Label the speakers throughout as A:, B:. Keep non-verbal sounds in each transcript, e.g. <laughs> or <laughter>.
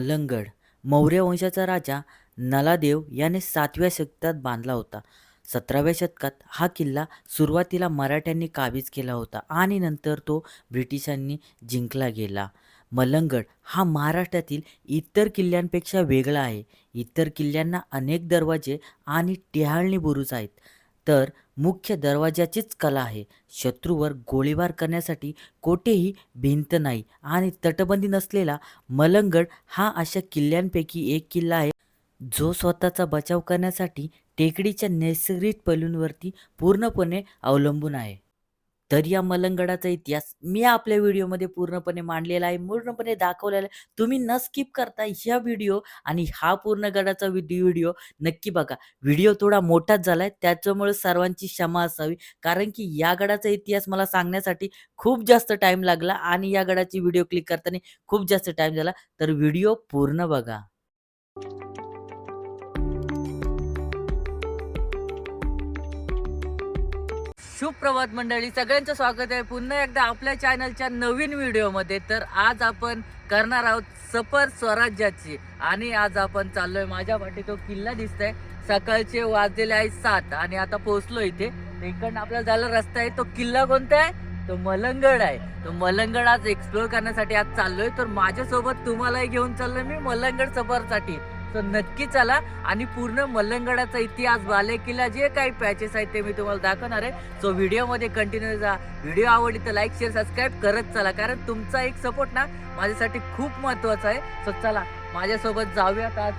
A: मलंगड. मौर्य वंशाचा राजा नलादेव याने सातव्या शतकात बांधला होता. सतराव्या शतकात हा किल्ला सुरुवातीला मराठ्यांनी काबीज केला होता आणि नंतर तो ब्रिटिशांनी जिंकला गेला. मलंगड हा महाराष्ट्रातील इतर किल्ल्यांपेक्षा वेगळा आहे. इतर किल्ल्यांना अनेक दरवाजे आणि टिहाळणी बुरुज आहेत. तर मुख्य दरवाजाचीच कला आहे. शत्रूवर गोळीबार करण्यासाठी कोठेही भिंत नाही आणि तटबंदी नसलेला मलंगड हा अशा किल्ल्यांपैकी एक किल्ला आहे. जो स्वतःचा बचाव करण्यासाठी टेकडीच्या नैसर्गिक पैलूंवरती पूर्णपणे अवलंबून आहे. तर या मलंगडाचा इतिहास मी आपल्या व्हिडिओमध्ये पूर्णपणे मांडलेला आहे पूर्णपणे दाखवलेला आहे. तुम्ही न स्किप करता ह्या व्हिडिओ आणि हा पूर्ण गडाचा व्हिडिओ नक्की बघा. व्हिडिओ थोडा मोठाच झाला आहे त्याच्यामुळे सर्वांची क्षमा असावी. कारण की या गडाचा इतिहास मला सांगण्यासाठी खूप जास्त टाईम लागला आणि या गडाची व्हिडिओ क्लिक करताना खूप जास्त टाईम झाला. तर व्हिडिओ पूर्ण बघा. सुप्रभात मंडळी सगळ्यांचं स्वागत आहे. पुन्हा एकदा आपल्या चॅनलच्या नवीन व्हिडिओमध्ये. तर आज आपण करणार आहोत सफर स्वराज्याची. आणि आज आपण चाललोय माझ्या पाठी तो किल्ला दिसतोय. सकाळचे वाजलेले आहे सात आणि आता पोहोचलो इथे. इकडनं आपल्याला जायला रस्ता आहे. तो किल्ला कोणता आहे? तो मलंगड आहे. तो मलंगड आज एक्सप्लोर करण्यासाठी आज चाललोय. तर माझ्यासोबत तुम्हालाही घेऊन चाललोय मी मलंगड सफरसाठी. तर नक्की चला. आणि पूर्ण मलंगडाचा इतिहास बाले किल्ला जे काही पॅचेस आहेत ते मी तुम्हाला दाखवणार आहे. सो व्हिडिओमध्ये कंटिन्यू जा. व्हिडिओ आवडली तर लाईक शेअर सबस्क्राईब करत चला. कारण तुमचा एक सपोर्ट ना माझ्यासाठी खूप महत्त्वाचा आहे. सो चला माझ्यासोबत जाऊयात आज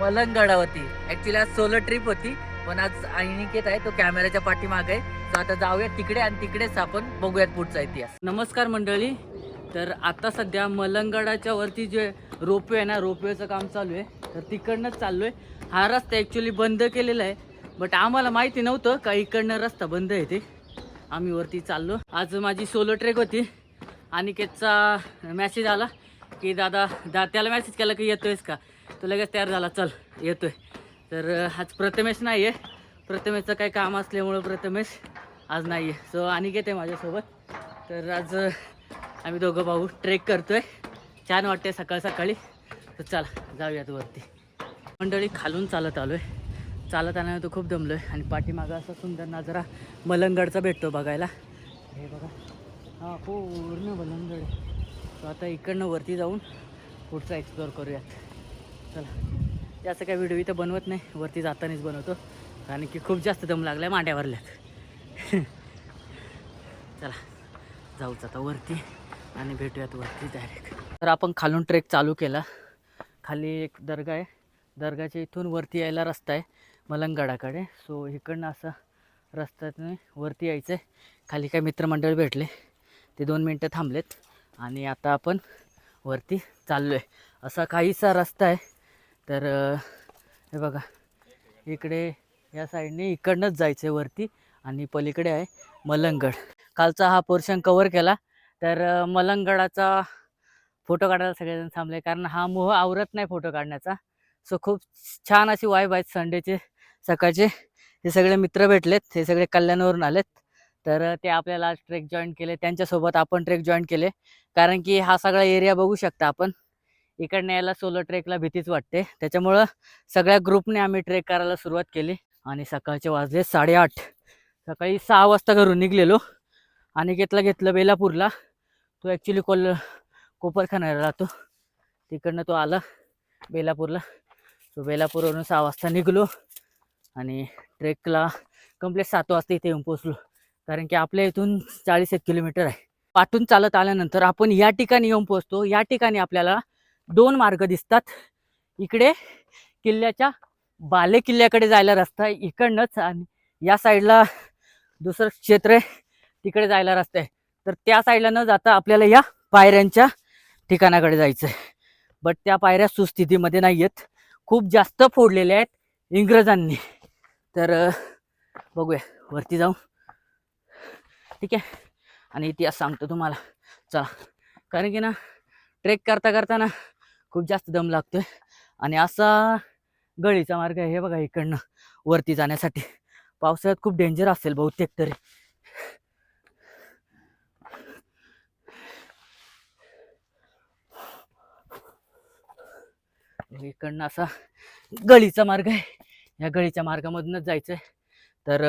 A: मलंगडावरती ॲक्च्युली आज सोलो ट्रिप होती पण आज अनिकेत आहे तो कॅमेऱ्याच्या पाठीमागे आहे. आता जाऊया तिकडे आणि तिकडेच आपण बघूयात पुढचा इतिहास. नमस्कार मंडळी. तर आता सध्या मलंगडाच्या वरती जे रोपवे आहे ना रोपवेचं काम चालू आहे. तर तिकडनंच चाललो आहे हा रस्ता ॲक्च्युली बंद केलेला आहे. बट आम्हाला माहिती नव्हतं का इकडनं रस्ता बंद आहे ते. आम्ही वरती चाललो. आज माझी सोलो ट्रेक होती. अनिकेतचा मॅसेज आला की दादा दा त्याला मेसेज केला की येतोयस का? तो लगेच तयार झाला. चल येतोय. तर आज प्रथमेश नाही आहे प्रथमेशचं काही काम असल्यामुळं प्रथमेश आज नाही आहे सो अनिकेत आहे माझ्यासोबत. तर आज आम्ही दोघं भाऊ ट्रेक करतोय. छान वाटते सकाळ सकाळी. तर चला जाऊयात वरती. मंडळी खालून चालत आलो आहे चालत आल्यानं तो खूप दमलो आहे आणि पाठीमागं असा सुंदर नजारा मलंगडचा भेटतो बघायला. हे बघा. हा पूर्ण मलंगड आहे. आता इकडनं वरती जाऊन पुढचा एक्सप्लोअर करूयात. चला. जास्त काही व्हिडिओ इथं बनवत नाही. वरती जातानाच बनवतो. कारण की खूप जास्त दम लागला आहे मांड्यावरल्यात <laughs> चला. जाऊच आता वरती. आणि भेटूयात वरती डायरेक्ट तर आपण खालून ट्रेक चालू केला. खाली एक दर्गा आहे. दर्गाच्या इथून वरती यायला रस्ता आहे मलंगडाकडे. सो इकडनं असा रस्त्यातून वरती यायचं आहे खाली काही मित्रमंडळ भेटले. ते दोन मिनटं थांबलेत. आणि आता आपण वरती चाललो आहे असा काहीसा रस्ता आहे. तर हे बघा. इकडे या साईडने इकडनंच जायचं आहे वरती आणि पलीकडे आहे मलंगड. कालचा हा पोर्शन कवर केला. तर मलंगडाचा फोटो काढायला सगळेजण थांबले कारण हा मोह आवरत नाही फोटो काढण्याचा. सो खूप छान अशी वाईब आहेत संडेचे सकाळचे. हे सगळे मित्र भेटलेत हे सगळे कल्याणवरून आलेत. तर ते आपल्याला ट्रेक जॉईन केले. त्यांच्यासोबत आपण ट्रेक जॉईन केले. कारण की हा सगळा एरिया बघू शकता आपण. इकडनं यायला सोलो ट्रेकला भीतीच वाटते. त्याच्यामुळं सगळ्या ग्रुपने आम्ही ट्रेक करायला सुरुवात केली. आणि सकाळचे वाजले साडेआठ. सकाळी सहा वाजता घरून निघलेलो. आणि घेतलं घेतलं बेलापूरला. तो ॲक्च्युली कोल कोपरखान्याला राहतो. तिकडनं तो आला बेलापूरला. सो बेलापूरवरून सहा वाजता निघलो आणि ट्रेकला कंप्लीट सात वाजता इथे येऊन पोचलो कारण की आपल्या इथून चाळीस एक किलोमीटर आहे. पाठून चालत आल्यानंतर आपण या ठिकाणी येऊन पोचतो या ठिकाणी आपल्याला दोन मार्ग दिसतात. इकडे किल्ल्याच्या बाले किल्ल्याकडे जायला रस्ता आहे. इकडनंच आणि या साईडला दुसरं क्षेत्र आहे. तिकडे जायला रस्ता आहे. तर त्या साईडला न जाता आपल्याला या पायऱ्यांच्या ठिकाणाकडे जायचं आहे बट त्या पायऱ्या सुस्थितीमध्ये नाही आहेत खूप जास्त फोडलेल्या आहेत इंग्रजांनी. तर बघूया. वरती जाऊ. ठीक आहे. आणि इतिहास सांगतो तुम्हाला. चला. कारण की ना ट्रेक करता करता ना खूप जास्त दम लागतोय. आणि असा गळीचा मार्ग आहे हे बघा इकडनं वरती जाण्यासाठी. पावसाळ्यात खूप डेंजर असेल बहुतेक तरी. इकडनं असा गळीचा मार्ग आहे. या गळीच्या मार्गामधूनच जायचं आहे तर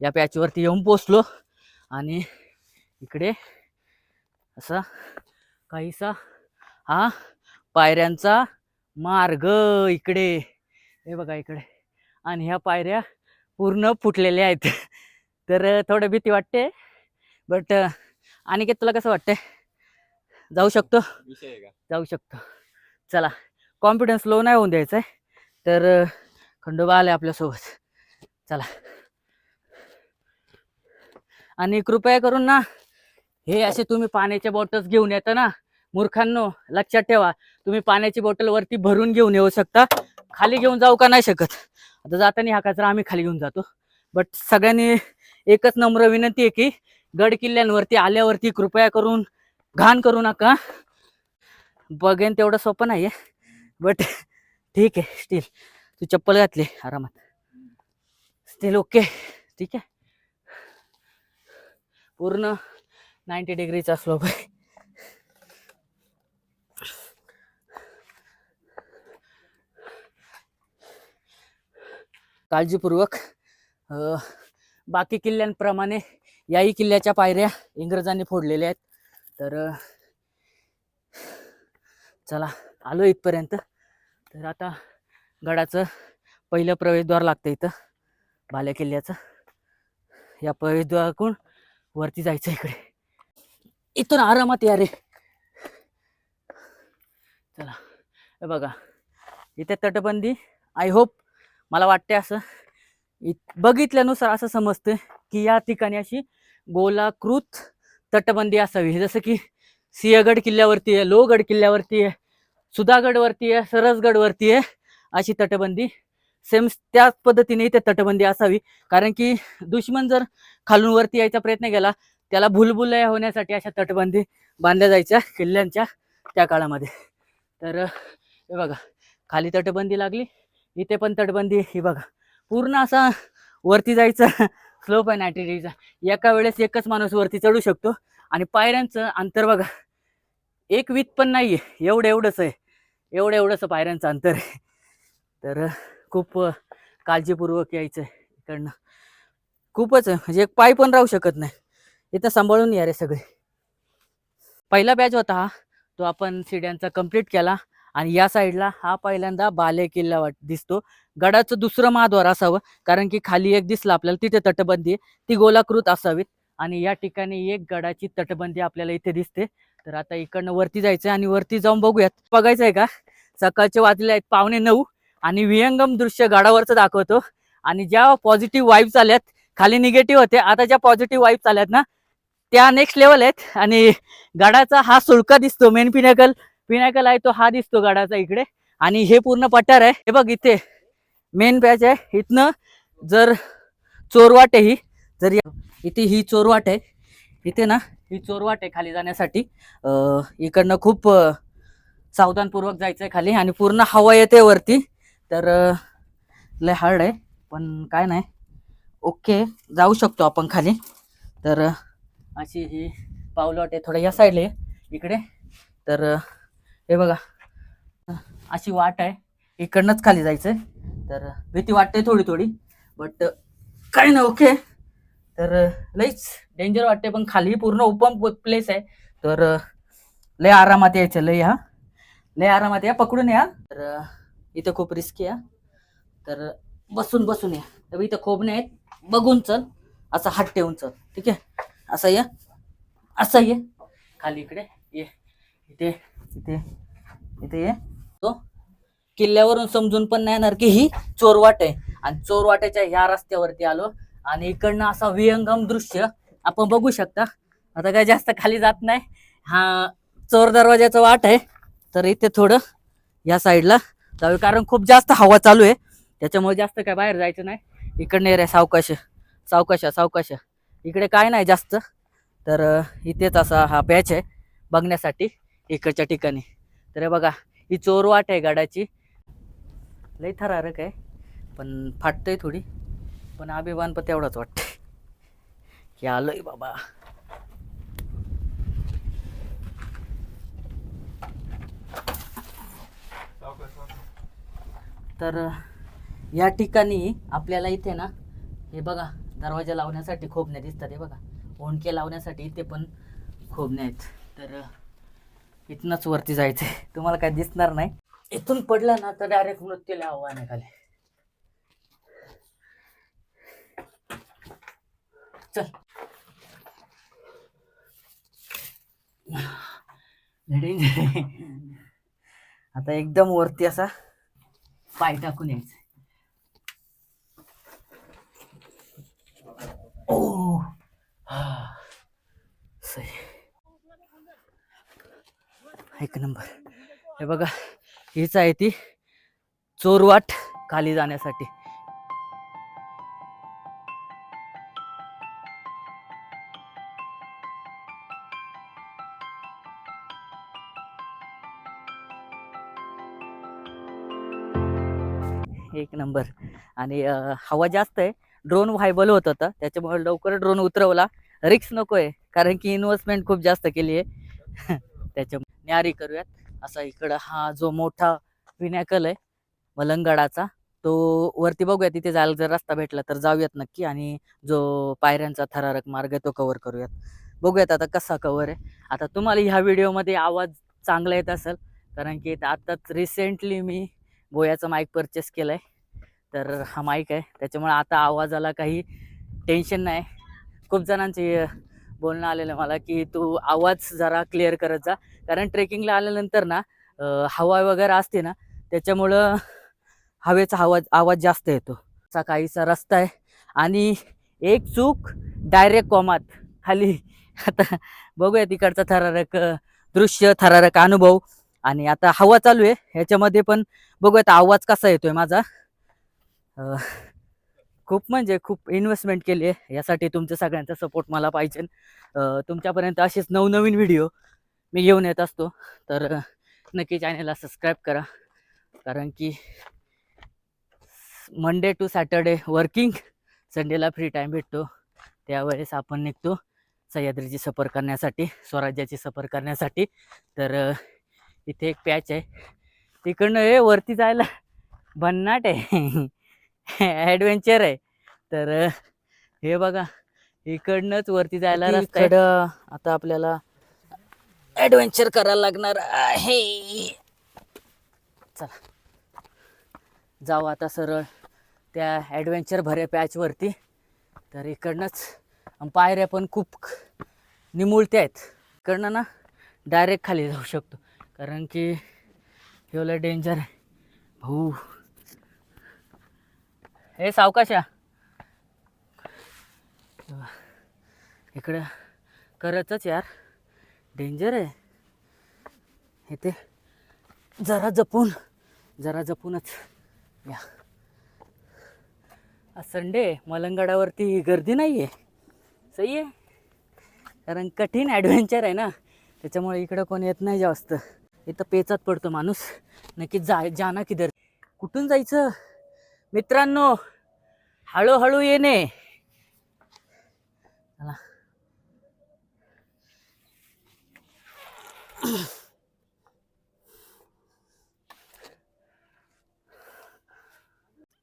A: या पॅचवरती येऊन पोचलो आणि इकडे असा काहीसा हा पायऱ्यांचा मार्ग इकडे. हे बघा इकडे. आणि ह्या पायऱ्या पूर्ण फुटलेल्या आहेत. तर थोडं भीती वाटते. बट अनिकेत तुला कसं वाटतंय? जाऊ शकतो? जाऊ शकतो. चला. कॉन्फिडन्स लो नाही होऊन द्यायचा आहे तर खंडोबा आले आपल्यासोबत. चला. आणि कृपया करून ना हे असे तुम्ही पाण्याच्या बॉटल्स घेऊन येता ना. मूर्खांनो लक्षात ठेवा. तुम्ही पाण्याची बॉटल वरती भरून घेऊन येऊ शकता. खाली घेऊन जाऊ का नाही शकत? आता जाताना हा कचरा आम्ही खाली घेऊन जातो. बट सगळ्यांनी एकच नम्र विनंती आहे की गड किल्ल्यांवरती आल्यावरती कृपया करून घाण करू नका. बघेन तेवढं सोपं नाही आहे बट ठीक आहे स्टील तू चप्पल घातली आरामात. स्टील ओके ठीक आहे. पूर्ण नाईन्टी डिग्रीचा स्लोप आहे काळजीपूर्वक बाकी किल्ल्यांप्रमाणे याही किल्ल्याच्या पायऱ्या इंग्रजांनी फोडलेल्या आहेत. तर चला आलो इथपर्यंत. तर आता गडाचं पहिलं प्रवेशद्वार लागतं इथं बाल्या किल्ल्याचं या प्रवेशद्वाराकडून वरती जायचं इकडे. इथून आरामात या रे. चला. बघा. इथे तटबंदी. आय होप मला वाटते असं इत बघितल्यानुसार असं समजतं की या ठिकाणी अशी गोलाकृत तटबंदी असावी. जसं की सिंहगड किल्ल्यावरती आहे लोहगड किल्ल्यावरती आहे सुधागडवरती आहे सरसगडवरती आहे अशी तटबंदी. सेम त्याच पद्धतीने इथे तटबंदी असावी. कारण की दुश्मन जर खालून वरती यायचा प्रयत्न केला त्याला भुलभुलया होण्यासाठी अशा तटबंदी बांधल्या जायच्या किल्ल्यांच्या त्या काळामध्ये. तर हे बघा खाली तटबंदी लागली इथे पण तटबंदी ही बघा पूर्ण असा वरती जायचा स्लोप आहे नाईन्टी डिग्रीचा एका वेळेस एकच माणूस वरती चढू शकतो आणि पायऱ्यांचं अंतर बघा एक वीत पण नाही आहे एवढं एवढंच आहे. एवढं एवढंच पायऱ्यांचं अंतर आहे. तर खूप काळजीपूर्वक यायचं आहे इकडनं. खूपच म्हणजे एक पाय पण राहू शकत नाही. इथं सांभाळून या रे सगळे. पहिला बॅच होता हा. तो आपण सिड्यांचा कंप्लीट केला. आणि या साईडला हा पहिल्यांदा बाले किल्ला वाट दिसतो. गडाचं दुसरं महाद्वार असावं. कारण की खाली एक दिसलं आपल्याला तिथे तटबंदी आहे. ती गोलाकृत असावीत. आणि या ठिकाणी एक गडाची तटबंदी आपल्याला इथे दिसते. तर आता इकडनं वरती जायचं आणि वरती जाऊन बघूयात. बघायचं आहे का? सकाळचे वाजले आहेत पावणे नऊ आणि विहंगम दृश्य गाडावरचं दाखवतो. आणि ज्या पॉझिटिव्ह वाईब्स आल्यात खाली निगेटिव्ह होते आता ज्या पॉझिटिव्ह वाईब्स आल्यात ना त्या नेक्स्ट लेवल आहेत. आणि गडाचा हा सुळका दिसतो मेन पिनॅकल पिनॅकल आहे तो हा दिसतो गडाचा इकडे. आणि हे पूर्ण पठार आहे. हे बघ इथे मेन पॅच आहे. इथनं जर चोरवाट आहे ही जर इथे ही चोरवाट आहे. इथे ना ही चोरवाट आहे खाली जाण्यासाठी इकडनं खूप सावधानपूर्वक जायचं आहे खाली आणि पूर्ण हवा येते वरती. तर लय हार्ड आहे पण काय नाही. ओके जाऊ शकतो आपण खाली. तर अशी ही पावलवाट आहे थोडं या साईडला आहे इकडे. तर हे बघा अशी वाट आहे इकडनंच खाली जायचं आहे तर भीती वाटते थोडी थोडी बट काही नाही ओके तर लईच डेंजर वाटते पण खाली पूर्ण ओपन प्लेस आहे. तर लय आरामात यायचं लय हा. लय आरामात या पकडून या. तर इथं खूप रिस्की आहे. तर बसून बसून या. तर इथं खोबणे आहेत. बघून चल. असं हात ठेवून चल. ठीक आहे? असं ये. असं ये. खाली इकडे. ये. इथे. इथे. इथे ये. तो किल्ल्यावरून समजून पण नाही येणार की ही चोरवाट आहे. आणि चोरवाट्याच्या ह्या रस्त्यावरती आलो. आणि इकडनं असा विहंगम दृश्य आपण बघू शकता. आता काय जास्त खाली जात नाही. हा चोर दरवाजाचा वाट आहे. तर इथे थोडं या साईडला. जाऊ कारण खूप जास्त हवा चालू आहे. त्याच्यामुळे जास्त काय बाहेर जायचं नाही. इकडनं रे सावकाश सावकाश सावकाश इकडे काय नाही जास्त. तर इथेच असा हा पॅच आहे बघण्यासाठी इकडच्या ठिकाणी. तर हे बघा ही चोर वाट आहे गाड्याची. लई थरारक आहे पण फाटतंय थोडी. पण अभिमान पण तेवढाच वाटते की आलोय बाबा. तर या ठिकाणी आपल्याला इथे ना हे बघा दरवाजा लावण्यासाठी खोबण्या दिसतात हे बघा. ओंडके लावण्यासाठी इथे पण खोबण्या आहेत. तर इथनंच वरती जायचं आहे तुम्हाला काय दिसणार नाही. इथून पडलं ना तर डायरेक्ट मृत्यूला आव्हान निघाले चल. Danger आता एकदम वरती असा पाय टाकून यायचं. ओ. हा. सही. एक नंबर. हे बघा हीच आहे ती चोरवाट खाली जाण्यासाठी. नंबर. आणि हवा जास्त आहे. ड्रोन व्हायबल होत होता. त्याच्यामुळे लवकर ड्रोन उतरवला. रिक्स नको आहे कारण की इन्व्हेस्टमेंट खूप जास्त केली आहे. <laughs> त्याच्यामुळे न्यारी करूयात. असा इकडं हा जो मोठा विनॅकल आहे मलंगडाचा तो वरती बघूया तिथे जायला जर रस्ता भेटला तर जाऊयात नक्की. आणि जो पायऱ्यांचा थरारक मार्ग आहे तो कव्हर करूयात. बघूयात आता कसा कव्हर आहे. आता तुम्हाला ह्या व्हिडिओमध्ये आवाज चांगला येत असेल कारण की आत्ताच रिसेंटली मी बोयाचा माईक परचेस केला आहे तर हा माईक आहे. त्याच्यामुळे आता आवाजाला काही टेन्शन नाही. खूप जणांचे बोलणं आलेलं मला की तू आवाज जरा क्लिअर करत जा. कारण ट्रेकिंगला आल्यानंतर ना हवा वगैरे असते ना त्याच्यामुळं हवेचा आवाज आवाज जास्त येतो. असा काहीसा रस्ता आहे. आणि एक चूक डायरेक्ट कॉमात. खाली आता बघूया तिकडचा थरारक दृश्य थरारक अनुभव. आणि आता हवा चालू आहे. ह्याच्यामध्ये पण बघूयात आवाज कसा येतोय माझा. खूप म्हणजे खूप इन्व्हेस्टमेंट केली आहे. यासाठी तुमच्या सगळ्यांचा सपोर्ट मला पाहिजे. तुमच्यापर्यंत असेच नवनवीन व्हिडिओ मी घेऊन येत असतो. तर नक्की चॅनेलला सबस्क्राईब करा. कारण की मंडे टू सॅटर्डे वर्किंग संडेला फ्री टाईम भेटतो. त्यावेळेस आपण निघतो सह्याद्रीची सफर करण्यासाठी स्वराज्याची सफर करण्यासाठी. तर इथे एक पॅच आहे. तिकडनं हे वरती जायला भन्नाट आहे. <laughs> ॲडव्हेंचर आहे. तर हे बघा इकडनंच वरती जायला रस्ता आहे. आता आपल्याला ॲडव्हेंचर करायला लागणार आहे. चला. जाऊ आता सरळ त्या ॲडव्हेंचर भऱ्या पॅचवरती तर इकडनंच पायऱ्या पण खूप निमुळत्या आहेत. इकडनं ना डायरेक्ट खाली जाऊ शकतो. कारण की एवढं डेंजर आहे. भाऊ. हे सावकाशा इकडं करतच यार. डेंजर आहे. हे ते जरा जपून जरा जपूनच या. आज संडे मलंगडावरती गर्दी नाही आहे सही आहे. कारण कठीण ॲडव्हेंचर आहे ना. त्याच्यामुळे इकडं कोण येत नाही जास्त. इथं पेचात पडतो माणूस. नक्की जा जाना किधर. कुठून जायचं? मित्रांनो हळूहळू येणे.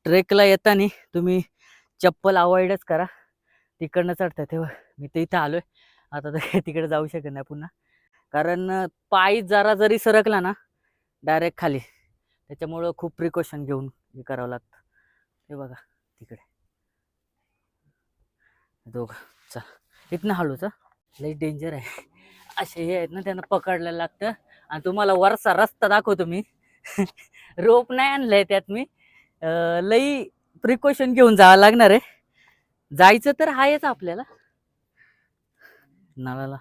A: ट्रेकला येताना तुम्ही चप्पल अवॉइडच करा. तिकडनं चढता तेव्हा. मी तर इथं आलोय. आता तर तिकडे जाऊ शकत नाही पुन्हा. कारण पायी पाय जरा जरी सरकला ना डायरेक्ट खाली. त्याच्यामुळं खूप प्रिकॉशन घेऊन हे करावं लागतं. हे बघा तिकडे. दोघं चल. इथनं हळूच लई डेंजर आहे. असे हे आहेत ना त्यांना पकडलं लागतं. आणि तुम्हाला वरचा रस्ता दाखवतो मी. <laughs> रोप नाही आणलंय त्यात मी. लई प्रिकॉशन घेऊन जावं लागणार आहे. जायचं तर आहेच आपल्याला. नळाला.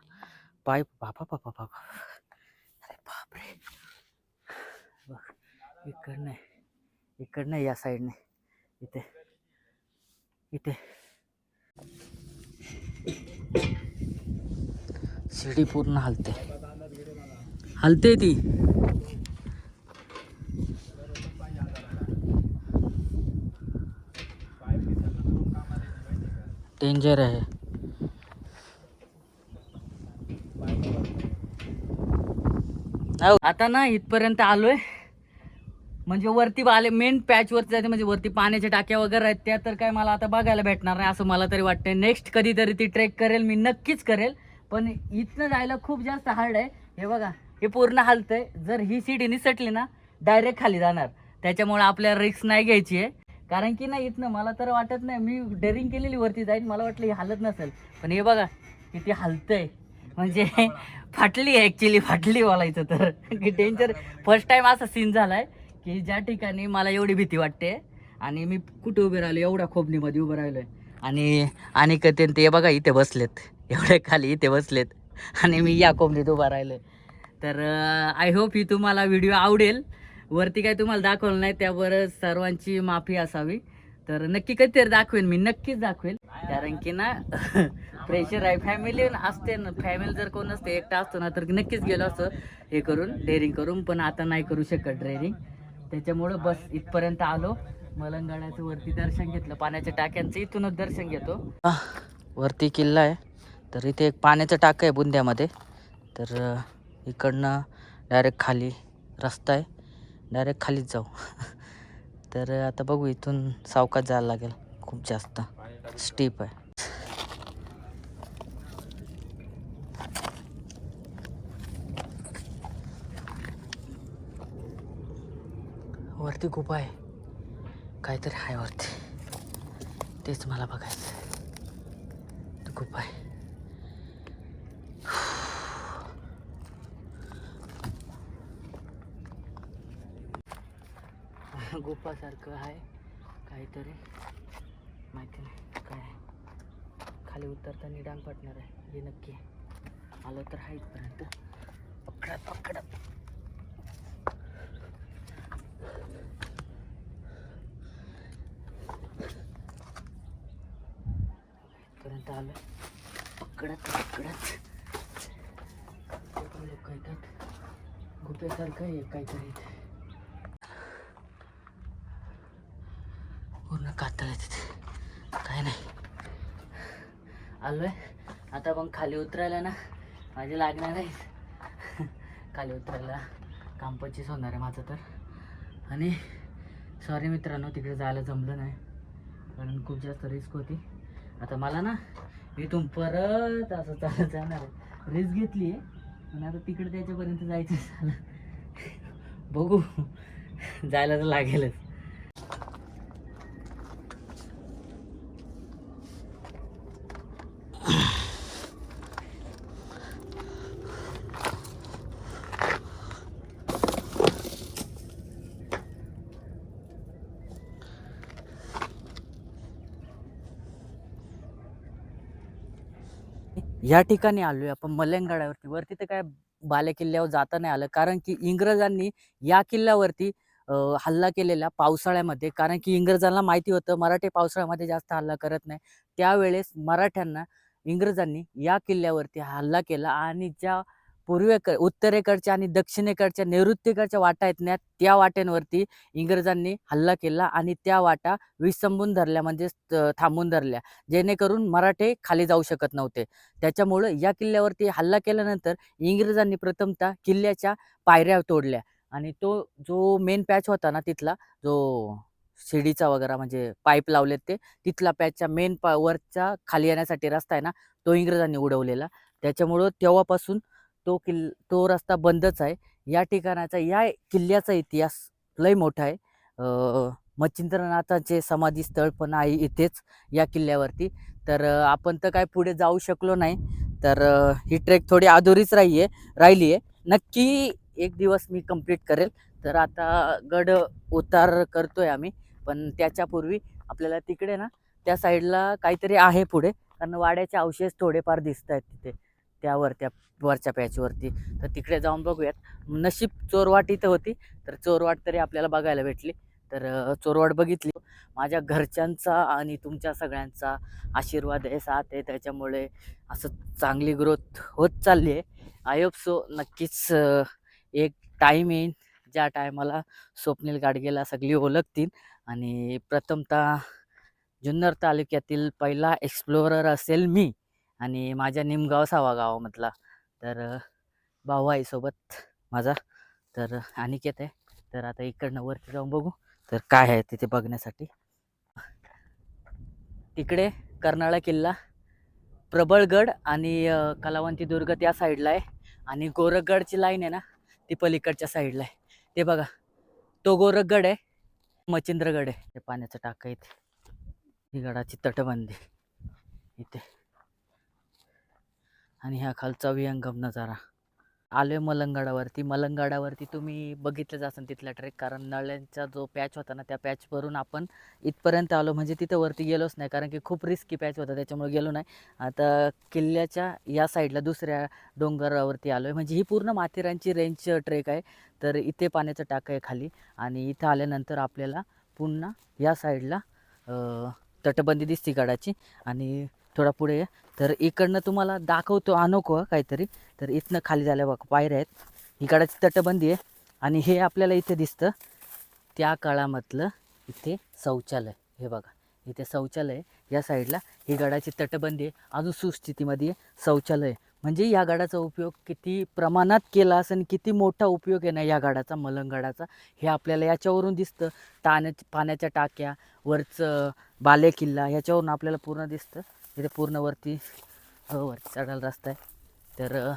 A: पाय बापा बापा बापा. अरे बापरे. बघ इकडनं इकडनं या साईडने इथे. इथे. शिडी पूर्ण हलते. हलते ती. डेंजर आहे. हो, आता ना इथपर्यंत आलोय. म्हणजे वरती आले मेन पॅच वरती म्हणजे वरती पाण्याच्या टाक्या वगैरे आहेत त्या तर काय मला आता बघायला भेटणार नाही असं मला तरी वाटतंय. नेक्स्ट कधीतरी ती ट्रेक करेल मी नक्कीच करेल. पण इथनं जायला खूप जास्त हार्ड आहे. हे बघा हे पूर्ण हालतंय. जर ही सीट निसटली ना डायरेक्ट खाली जाणार. त्याच्यामुळे आपल्याला रिस्क नाही घ्यायची आहे. कारण की ना इथनं मला तर वाटत नाही मी डेअरिंग केलेली वरती जाईल मला वाटलं ही हालत नसेल. पण हे बघा किती हालतंय. म्हणजे <laughs> फाटली आहे ॲक्च्युली फाटली बोलायचं तर. <laughs> की डेंजर फर्स्ट टाइम असा सीन झालाय. की ज्या ठिकाणी मला एवढी भीती वाटते आणि मी कुठे उभे राहिलो एवढ्या खोबणीमध्ये उभं राहिलो आणि आणि कते ते बघा इथे बसलेत. एवढे खाली इथे बसलेत. आणि मी या कोंबडीत उभा राहिलो तर आय होप ही तुम्हाला व्हिडिओ आवडेल. वरती काय तुम्हाला दाखवलं नाही त्यावर सर्वांची माफी असावी. तर नक्की कधीतरी दाखवेन मी नक्कीच दाखवेन कारण की ना <laughs> प्रेशर आहे. फॅमिली असते ना फॅमिली जर कोण नसते एकटा असतो ना तर नक्कीच गेलो असं हे करून डेअरिंग करून पण आता नाही करू शकत ड्रेरिंग त्याच्यामुळं बस इथपर्यंत आलो. मलंगडाचं वरती दर्शन घेतलं. पाण्याच्या टाक्यांचं इथूनच दर्शन घेतो. वरती किल्ला आहे. तर इथे एक पाण्याचं टाकं आहे बुंद्यामध्ये. तर इकडनं डायरेक्ट खाली रस्ता आहे. डायरेक्ट खालीच जाऊ. <laughs> तर आता बघू इथून सावकाश जायला लागेल. खूप जास्त. स्टीप आहे. वरती गुफा आहे. काहीतरी आहे वरती. तेच मला बघायचं गुफा आहे. <sighs> गुफासारखं आहे. काहीतरी. माहिती नाही काय आहे. खाली उतरताना डांग पडणार आहे. हे नक्की आलं तर आहे इथपर्यंत. पकडत पकडत इथपर्यंत आलं पकडत पकडत लोक येतात. गुफेसारखं आहे काहीतरी. पूर्ण कातळ आहे तिथे काय नाही. आलोय. आता मग खाली उतरायला ना. माझे लागणार आहे. खाली उतरायला. काम पच्चीस होणार आहे माझं तर. आणि सॉरी मित्रांनो तिकडे जायला जमलं नाही. कारण खूप जास्त रिस्क होती. आता मला ना इथून परत असं चालत जाणार आहे. रेस घेतली आहे पण आता तिकडे त्याच्यापर्यंत जायचं झालं. बघू. जायला तर लागेलच. या ठिकाणी आलोय आपण मलंगडावरती वरती तर काय बाले किल्ल्यावर जाता नाही आलं. कारण की इंग्रजांनी या किल्ल्यावरती हल्ला केलेला पावसाळ्यामध्ये. कारण की इंग्रजांना माहिती होतं मराठी पावसाळ्यामध्ये जास्त हल्ला करत नाही. त्यावेळेस मराठ्यांना इंग्रजांनी या किल्ल्यावरती हल्ला केला. आणि ज्या पूर्वेक उत्तरेकडच्या आणि दक्षिणेकडच्या नैऋत्येकडच्या वाटा आहेत ना त्या वाट्यांवरती इंग्रजांनी हल्ला केला आणि त्या वाटा विसंबून धरल्या म्हणजे थांबून धरल्या. जेणेकरून मराठे खाली जाऊ शकत नव्हते. त्याच्यामुळं या किल्ल्यावरती हल्ला केल्यानंतर इंग्रजांनी प्रथमतः किल्ल्याच्या पायऱ्या तोडल्या. आणि तो जो मेन पॅच होता ना तिथला जो शिडीचा वगैरे म्हणजे पाईप लावलेत ते तिथला पॅचच्या मेन पा वरच्या खाली येण्यासाठी रस्ता आहे ना तो इंग्रजांनी उडवलेला. त्याच्यामुळं तेव्हापासून तो किल् तो रस्ता बंदच आहे. या ठिकाणाचा या किल्ल्याचा इतिहास लय मोठा आहे. मच्छिंद्रनाथाचे समाधी स्थळ पण आहे इथेच या किल्ल्यावरती. तर आपण तर काय पुढे जाऊ शकलो नाही. तर ही ट्रेक थोडी अधुरीच राही आहे राहिली आहे. नक्की एक दिवस मी कंप्लीट करेल. तर आता गड उतार करतो आहे आम्ही. पण त्याच्यापूर्वी आपल्याला तिकडे ना त्या साईडला काहीतरी आहे पुढे. कारण वाड्याचे अवशेष थोडेफार दिसत आहेत तिथे. त्यावर त्या वरच्या पॅचवरती तर तिकडे जाऊन बघूयात. नशीब चोरवाट इथं होती. तर चोरवाट तरी आपल्याला बघायला भेटली. तर चोरवाट बघितली. माझ्या घरच्यांचा आणि तुमच्या सगळ्यांचा आशीर्वाद आहे साथ आहे. त्याच्यामुळे असं चांगली ग्रोथ होत चालली आहे. आय सो नक्कीच एक टाईम येईन. ज्या टायमाला स्वप्नील गाडगेला सगळी ओळखतील. आणि प्रथमतः जुन्नर तालुक्यातील पहिला एक्सप्लोरर असेल मी. आणि माझ्या निमगाव सावा गावामधला. तर भाऊ आहे सोबत माझा. तर अनिकेत आहे. तर आता इकडनं वरती जाऊन बघू. तर काय आहे तिथे बघण्यासाठी. तिकडे कर्नाळा किल्ला प्रबळगड आणि कलावंती दुर्ग त्या साईडला आहे. आणि गोरखगडची लाईन आहे ना ती पलीकडच्या साईडला आहे. ते बघा तो गोरखगड आहे मच्छिंद्रगड आहे. ते पाण्याचं टाकं इथे ही गडाची तटबंदी. इथे. आणि ह्या खालचा विहंगम नजारा आलोय मलंगडावरती. मलंगडावरती तुम्ही बघितलंच असेल तिथला ट्रेक कारण नळ्यांचा जो पॅच होता ना त्या पॅचवरून आपण इथपर्यंत आलो. म्हणजे तिथं वरती गेलोच नाही कारण की खूप रिस्की पॅच होता त्याच्यामुळे गेलो नाही. आता किल्ल्याच्या या साईडला दुसऱ्या डोंगरावरती आलो आहे म्हणजे ही पूर्ण माथेरानची रेंज ट्रेक आहे. तर इथे पाण्याचं टाकं आहे खाली. आणि इथं आल्यानंतर आपल्याला पुन्हा या साईडला तटबंदी दिसते गडाची. आणि थोडा पुढे या. तर इकडनं तुम्हाला दाखवतो अनोखो काहीतरी. तर इथनं खाली झाल्या बघा पायऱ्या आहेत. ही गडाची तटबंदी आहे. आणि हे आपल्याला इथे दिसतं त्या काळामधलं इथे शौचालय. हे बघा इथे शौचालय या साईडला ही गडाची तटबंदी आहे. अजून सुस्थितीमध्ये शौचालय म्हणजे या गडाचा उपयोग किती प्रमाणात केला असेल किती मोठा उपयोग आहे ना या गडाचा मलंगडाचा हे आपल्याला याच्यावरून दिसतं. ताण्या पाण्याच्या टाक्या वरचं बालेकिल्ला याच्यावरून ह्याच्यावरून आपल्याला पूर्ण दिसतं. इथे पूर्ण वरती हो वरती चढायला रस्ता आहे. तर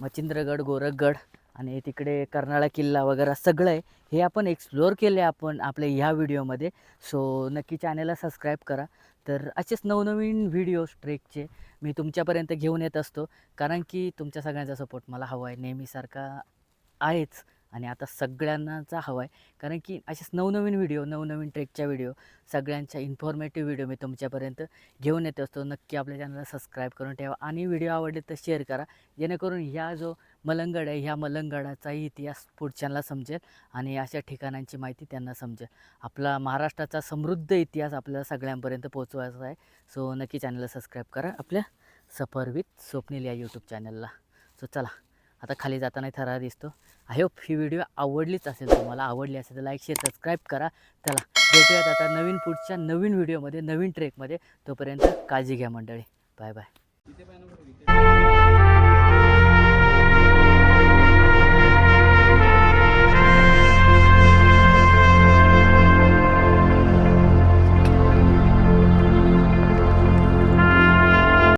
A: मच्छिंद्रगड गोरखगड आणि तिकडे कर्नाळा किल्ला वगैरे सगळं आहे. हे आपण एक्सप्लोअर केले आपण आपल्या ह्या व्हिडिओमध्ये. सो नक्की चॅनलला सबस्क्राईब करा. तर असेच नवनवीन व्हिडिओज ट्रेकचे मी तुमच्यापर्यंत घेऊन येत असतो. कारण की तुमच्या सगळ्यांचा सपोर्ट मला हवा आहे. नेहमीसारखा आहेच. आणि आता सगळ्यांनाचा हवा आहे कारण की असेच नवनवीन व्हिडिओ नवनवीन ट्रेकच्या व्हिडिओ सगळ्यांच्या इन्फॉर्मेटिव्ह व्हिडिओ मी तुमच्यापर्यंत घेऊन येत असतो. नक्की आपल्या चॅनलला सबस्क्राईब करून ठेवा आणि व्हिडिओ आवडले तर शेअर करा. जेणेकरून ह्या जो मलंगड आहे ह्या मलंगडाचाही इतिहास पुढच्यांना समजेल आणि अशा ठिकाणांची माहिती त्यांना समजेल. आपला महाराष्ट्राचा समृद्ध इतिहास आपल्याला सगळ्यांपर्यंत पोहोचवायचा आहे. सो नक्की चॅनलला सबस्क्राईब करा आपल्या सफर विथ स्वप्नील या यूट्यूब चॅनलला सो चला. आता खाली जाताना थरा दिसतो. आय होप ही व्हिडिओ आवडलीच असेल तुम्हाला आवडली असेल तर लाईक शेअर सबस्क्राईब करा. चला भेटूयात आता नवीन पुढच्या नवीन व्हिडिओमध्ये नवीन ट्रेकमध्ये तोपर्यंत काळजी घ्या मंडळी. Bye bye